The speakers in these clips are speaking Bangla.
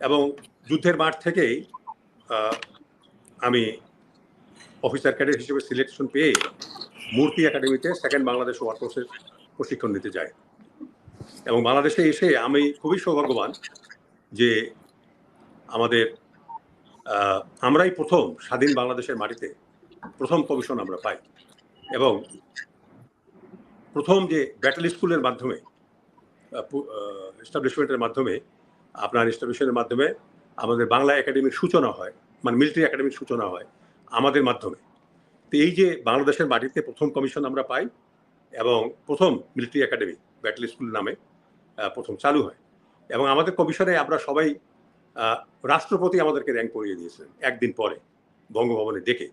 এবং যুদ্ধের মাঠ থেকেই আমি অফিসার ক্যাডেট হিসেবে সিলেকশন পেয়ে মূর্তি একাডেমিতে সেকেন্ড বাংলাদেশ ওয়ার প্রশিক্ষণ নিতে যাই। এবং বাংলাদেশে এসে আমি খুবই সৌভাগ্যবান যে আমাদের আমরাই প্রথম স্বাধীন বাংলাদেশের মাটিতে প্রথম কমিশন আমরা পাই। এবং প্রথম যে ব্যাটেল স্কুলের মাধ্যমে এস্টাবলিশমেন্টের মাধ্যমে আপনার এস্টাবলিশমেন্টের মাধ্যমে আমাদের বাংলা একাডেমির সূচনা হয় মানে মিলিটারি একাডেমির সূচনা হয় আমাদের মাধ্যমে। তো এই যে বাংলাদেশের মাটিতে প্রথম কমিশন আমরা পাই এবং প্রথম মিলিটারি একাডেমি ব্যাটল স্কুল নামে প্রথম চালু হয়। এবং আমাদের কমিশনে আমরা সবাই রাষ্ট্রপতি আমাদেরকে র্যাঙ্ক করিয়ে দিয়েছিলেন একদিন পরে, বঙ্গভবনে ডেকে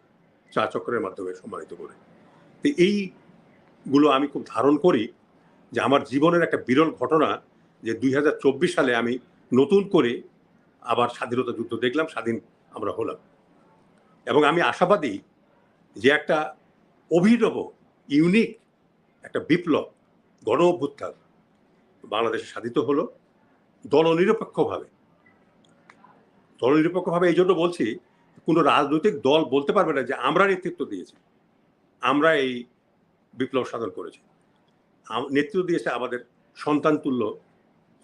চা চক্রের মাধ্যমে সম্মানিত করে। তো এইগুলো আমি খুব ধারণ করি যে আমার জীবনের একটা বিরল ঘটনা যে দুই হাজার চব্বিশ সালে আমি নতুন করে আবার স্বাধীনতা যুদ্ধ দেখলাম, স্বাধীন আমরা হলাম। এবং আমি আশাবাদী যে একটা অভিনব ইউনিক একটা বিপ্লব, গণ অভ্যুত্থান বাংলাদেশে সাধিত হলো দলনিরপেক্ষভাবে। দলনিরপেক্ষভাবে এই জন্য বলছি, কোনো রাজনৈতিক দল বলতে পারবে না যে আমরা নেতৃত্ব দিয়েছি, আমরা এই বিপ্লব সাধন করেছি। নেতৃত্ব দিয়েছে আমাদের সন্তান তুল্য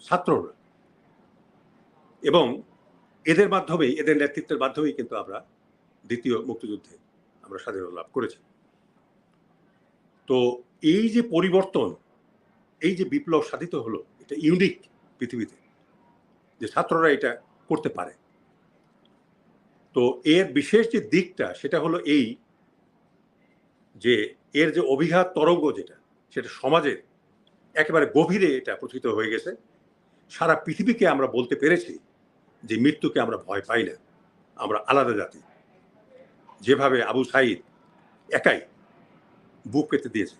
ছাত্ররা। এবং এদের মাধ্যমেই, এদের নেতৃত্বের মাধ্যমেই কিন্তু আমরা দ্বিতীয় মুক্তিযুদ্ধে আমরা স্বাধীনতা লাভ করেছি। তো এই যে পরিবর্তন, এই যে বিপ্লব সাধিত হলো, এটা ইউনিক পৃথিবীতে, যে ছাত্ররা এটা করতে পারে। তো এর বিশেষ যে দিকটা, সেটা হলো এই যে এর যে অভিঘাত তরঙ্গ যেটা, সেটা সমাজের একেবারে গভীরে এটা প্রথিত হয়ে গেছে। সারা পৃথিবীকে আমরা বলতে পেরেছি যে মৃত্যুকে আমরা ভয় পাই না, আমরা আলাদা জাতি। যেভাবে আবু সাইদ একাই বুক পেতে দিয়েছে।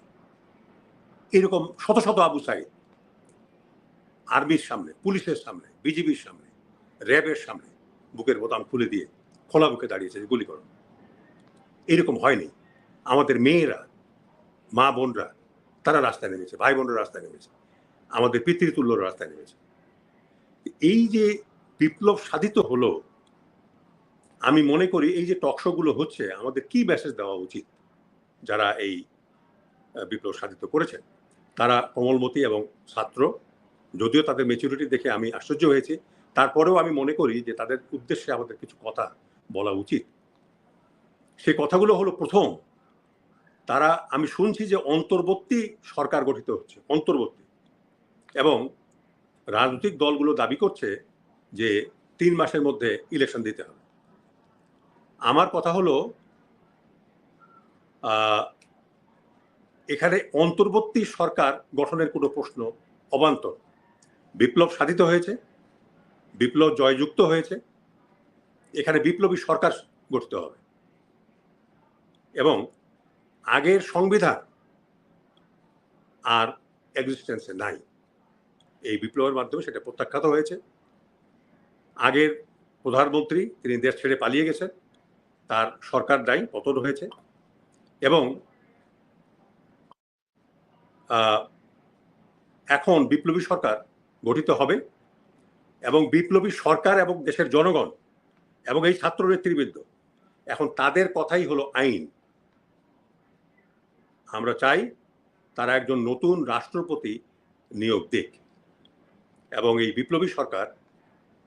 এরকম শত শত আবু সাইদ আর্মির সামনে, পুলিশের সামনে, বিজিবির সামনে, র্যাবের সামনে বুকের বোতাম খুলে দিয়ে খোলা বুকে দাঁড়িয়েছে গুলি করো। এরকম হয়নি। আমাদের মেয়েরা, মা বোনরা, তারা রাস্তায় নেমেছে, ভাই বোনরা রাস্তায় নেমেছে, আমাদের পিতৃতুল্য রাস্তায় নেমেছে। এই যে বিপ্লব সাধিত হলো, আমি মনে করি এই যে টকশোগুলো হচ্ছে, আমাদের কি মেসেজ দেওয়া উচিত যারা এই বিপ্লব সাধিত করেছেন? তারা কোমলমতি এবং ছাত্র, যদিও তাদের মেচুরিটি দেখে আমি আশ্চর্য হয়েছি, তারপরেও আমি মনে করি যে তাদের উদ্দেশ্যে আমাদের কিছু কথা বলা উচিত। সেই কথাগুলো হলো প্রথম, তারা, আমি শুনছি যে অন্তর্বর্তী সরকার গঠিত হচ্ছে, অন্তর্বর্তী, এবং রাজনৈতিক দলগুলো দাবি করছে যে তিন মাসের মধ্যে ইলেকশন দিতে হবে। আমার কথা হলো এখানে অন্তর্বর্তী সরকার গঠনের কোনো প্রশ্ন অবান্তর। বিপ্লব সাধিত হয়েছে, বিপ্লব জয়যুক্ত হয়েছে, এখানে বিপ্লবী সরকার গঠিত হবে। এবং আগের সংবিধান আর এক্সিস্টেন্সে নাই। এই বিপ্লবের মাধ্যমে সেটা প্রত্যাখ্যাত হয়েছে। আগের প্রধানমন্ত্রী, তিনি দেশ ছেড়ে পালিয়ে গেছেন। তার সরকার দায়ী, পতন হয়েছে। এবং এখন বিপ্লবী সরকার গঠিত হবে এবং বিপ্লবী সরকার এবং দেশের জনগণ এবং এই ছাত্র নেতৃবৃন্দ, এখন তাদের কথাই হলো আইন। আমরা চাই তারা একজন নতুন রাষ্ট্রপতি নিয়োগ দিক এবং এই বিপ্লবী সরকার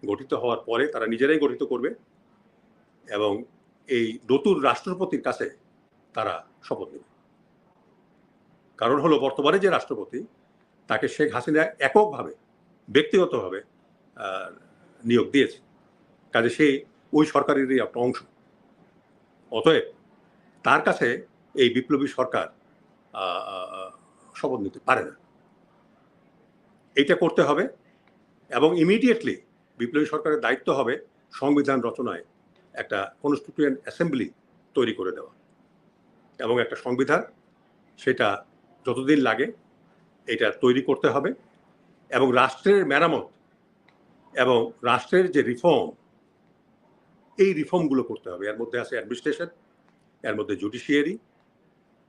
গঠিত হওয়ার পরে তারা নিজেরাই গঠিত করবে এবং এই নতুন রাষ্ট্রপতির কাছে তারা শপথ নেবে। কারণ হলো বর্তমানে যে রাষ্ট্রপতি, তাকে শেখ হাসিনা এককভাবে, ব্যক্তিগতভাবে নিয়োগ দিয়েছে। কাজে সে ওই সরকারেরই একটা অংশ। অতএব তার কাছে এই বিপ্লবী সরকার শপথ নিতে পারে না। এইটা করতে হবে এবং ইমিডিয়েটলি বিপ্লবী সরকারের দায়িত্ব হবে সংবিধান রচনায় একটা কনস্টিটিউয়েন্ট অ্যাসেম্বলি তৈরি করে দেওয়া। এবং একটা সংবিধান, সেটা যতদিন লাগে এটা তৈরি করতে হবে। এবং রাষ্ট্রের মেরামত এবং রাষ্ট্রের যে রিফর্ম এই রিফর্মগুলো করতে হবে। এর মধ্যে আছে অ্যাডমিনিস্ট্রেশন এর মধ্যে জুডিশিয়ারি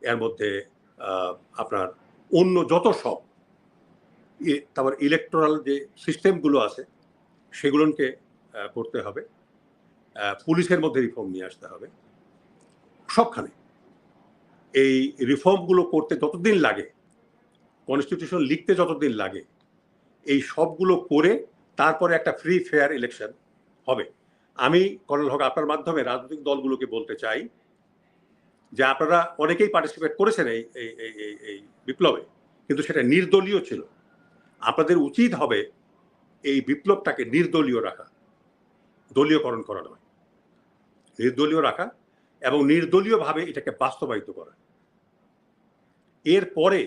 এর মধ্যে আপনার অন্য যত সব তারপর ইলেকট্রাল যে সিস্টেমগুলো আছে সেগুলোকে করতে হবে। পুলিশের মধ্যে রিফর্ম নিয়ে আসতে হবে। সবখানে। এই রিফর্মগুলো করতে যতদিন লাগে কনস্টিটিউশন লিখতে যতদিন লাগে, এই সবগুলো করে তারপরে একটা ফ্রি ফেয়ার ইলেকশন হবে। আমি, কর্নেল হক, আপনার মাধ্যমে রাজনৈতিক দলগুলোকে বলতে চাই যে আপনারা অনেকেই পার্টিসিপেট করেছেন এই এই, এই- বিপ্লবে, কিন্তু সেটা নির্দলীয় ছিল। আপনাদের উচিত হবে এই বিপ্লবটাকে নির্দলীয় রাখা, দলীয়করণ করা নয়। নির্দলীয় রাখা এবং নির্দলীয়ভাবে এটাকে বাস্তবায়িত করা। এরপরে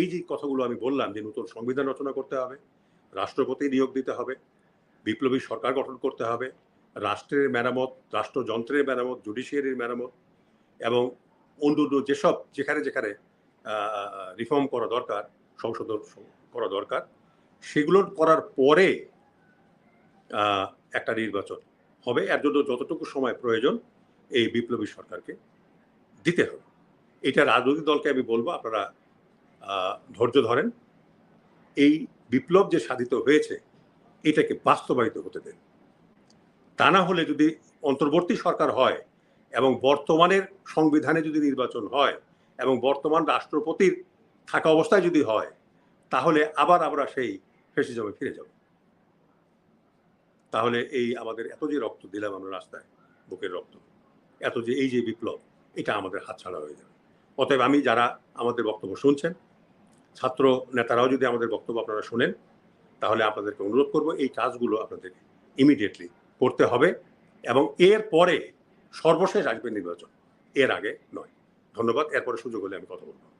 এই যে কথাগুলো আমি বললাম যে নতুন সংবিধান রচনা করতে হবে, রাষ্ট্রপতি নিয়োগ দিতে হবে, বিপ্লবী সরকার গঠন করতে হবে, রাষ্ট্রের মেরামত, রাষ্ট্রযন্ত্রের মেরামত, জুডিশিয়ারির মেরামত এবং অন্য অন্য যেসব যেখানে যেখানে রিফর্ম করা দরকার, সংশোধন করা দরকার সেগুলো করার পরে একটা নির্বাচন হবে। এর জন্য যতটুকু সময় প্রয়োজন এই বিপ্লবী সরকারকে দিতে হবে। এটা রাজনৈতিক দলকে আমি বলব, আপনারা ধৈর্য ধরেন। এই বিপ্লব যে সাধিত হয়েছে, এটাকে বাস্তবায়িত হতে দেন। তা না হলে যদি অন্তর্বর্তী সরকার হয় এবং বর্তমানের সংবিধানে যদি নির্বাচন হয় এবং বর্তমান রাষ্ট্রপতির থাকা অবস্থায় যদি হয়, তাহলে আবার আমরা সেই ফেসিজমে ফিরে যাব। তাহলে এই আমাদের এত যে রক্ত দিলাম আমরা রাস্তায়, বুকের রক্ত, এত যে এই যে বিপ্লব, এটা আমাদের হাতছাড়া হয়ে যাবে। অতএব আমি যারা আমাদের বক্তব্য শুনছেন, ছাত্র নেতারাও যদি আমাদের বক্তব্য আপনারা শুনেন, তাহলে আপনাদেরকে অনুরোধ করব এই কাজগুলো আপনাদেরকে ইমিডিয়েটলি করতে হবে এবং এর পরে সর্বশেষ আসবে নির্বাচন। এর আগে নয়। ধন্যবাদ। এরপরে সুযোগ হলে আমি কথা বলব।